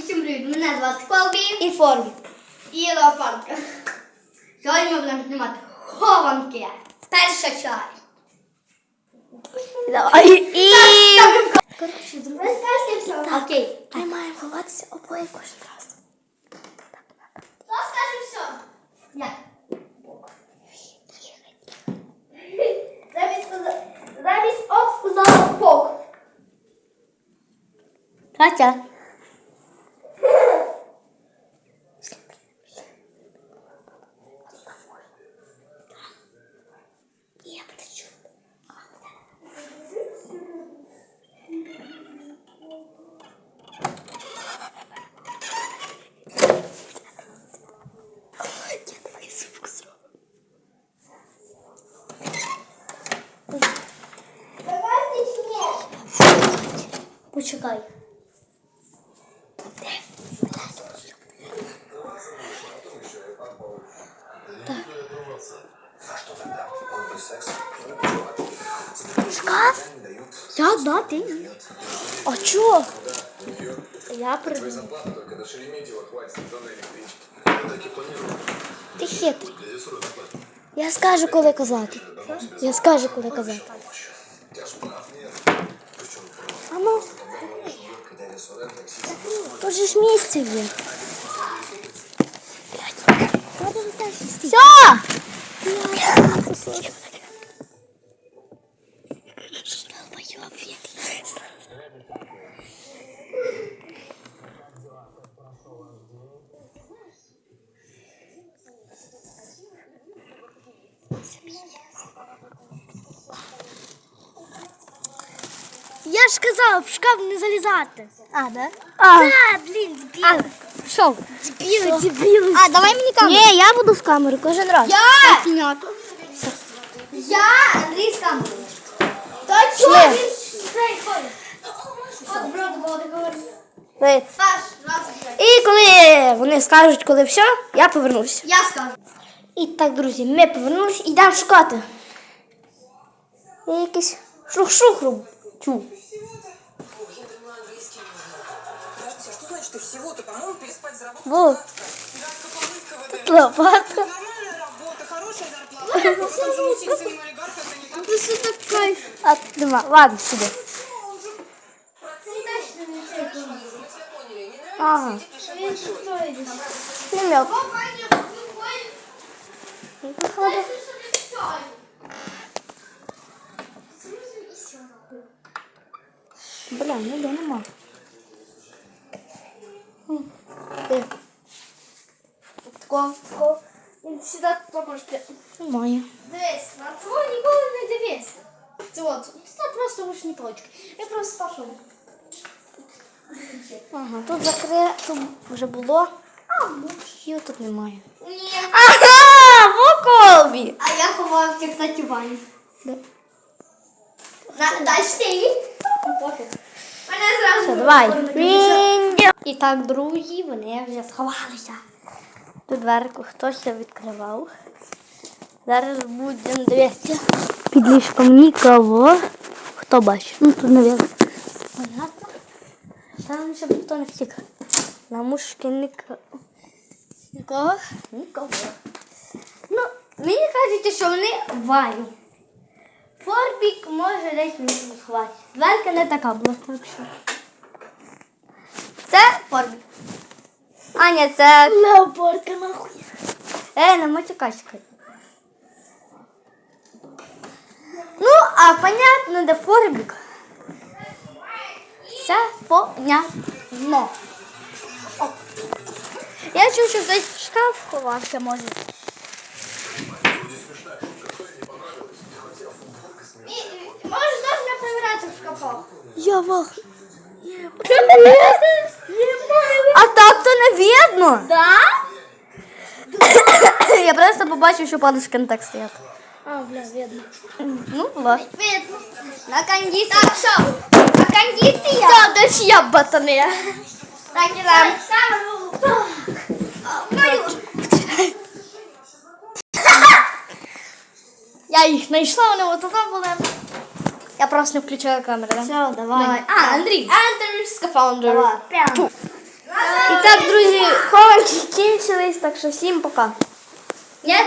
всім привіт! Мене звати Колбі І форму. і Леопардка. Сьогодні ми будемо знімати хованки. Перша. Давай. І... Коротше, розкажете все. Окей. Ми маємо ховатися обоє кожен раз. Хто скаже все? Я. Замість сказала пок. Катя. Я подожду. Почекай. Шкаф? Я, да, ты. А чё? Я придумал. Зарплата только до Шереметьево хватит до электрички. Я так и планирую. Ти хитрий. Дядя Сура заплатит. Я скажу, коли казати. Я скажу, коли казати. У тебя ж прав нет. Причем прав. А ну, Когда дядя Сура таксист. тут же ж місце є. Все! Я ж казав, в шкаф не залізати. А, да? А, А, блін, збіг. а пішов. Дебіли, дебіли. А, давай мені камеру. Ні, я буду з камери кожен раз. Я! Я Андрій з камерою. Та чого він цей ходить? От правда було такого. Ви- Паш, раз, блядь. І коли вони скажуть, коли все, я повернусь. Я скажу. І так, друзі, ми повернулися і йдемо шукати. Я якийсь шух-шух роб- чув. Подождите, а что значит и всего-то? По-моему, переспать заработать. Во, Гадко полынка лопатка. Нормальная работа, хорошая зарплата. Просто там замутить своим олигархом, это не так. Ти що такий? А, нема. Ладно, сюди. Ага. Намек. Походу. Бля, ну де нема. М, Де? Тако, тако. Він сюди попрошти. Немає. Дивись, на цього ніколи не дивись. Це от, це просто ручні точки. Я просто пішов. Ага, тут закрито тут вже було. А, його тут немає. Ні. Ага, кстати, Вані. Да. На, далі ти. Мене зразу. Все, давай. І так, друзі, вони вже сховалися. Тут дверку хтось відкривав. Зараз будемо дивитися. Під ліжком нікого. Хто бачить? Ну тут, мабуть. Понятно. Там щоб ніхто не втік. На мушки нікого. Нікого? Нікого. Кажуть, що вони вані. Форбік може десь не сховати. Дверка не така була, що. Це форбік. А, це. Леопардка нахуй. Ей, не матюкачка. Ну, а понятно, де форбік. Все понятно. О. Я чув, що в шкаф ховався, може. Я вах. А так то не видно. Да? Я просто побачив, що подушки не так стоять. А, бля, видно. Ну, ладно. Видно. На кондиции. Так, все. На кондиции. Це десь я батани. Так. Так. Мою. Я їх знайшла, вони от там були. Я просто не включаю камеру. Да? Все, давай. А, Андрій. Андрей Скафандр. Давай, прямо. Ту. Давай. Так, друзі, хованки кінчились, так що всім пока. Я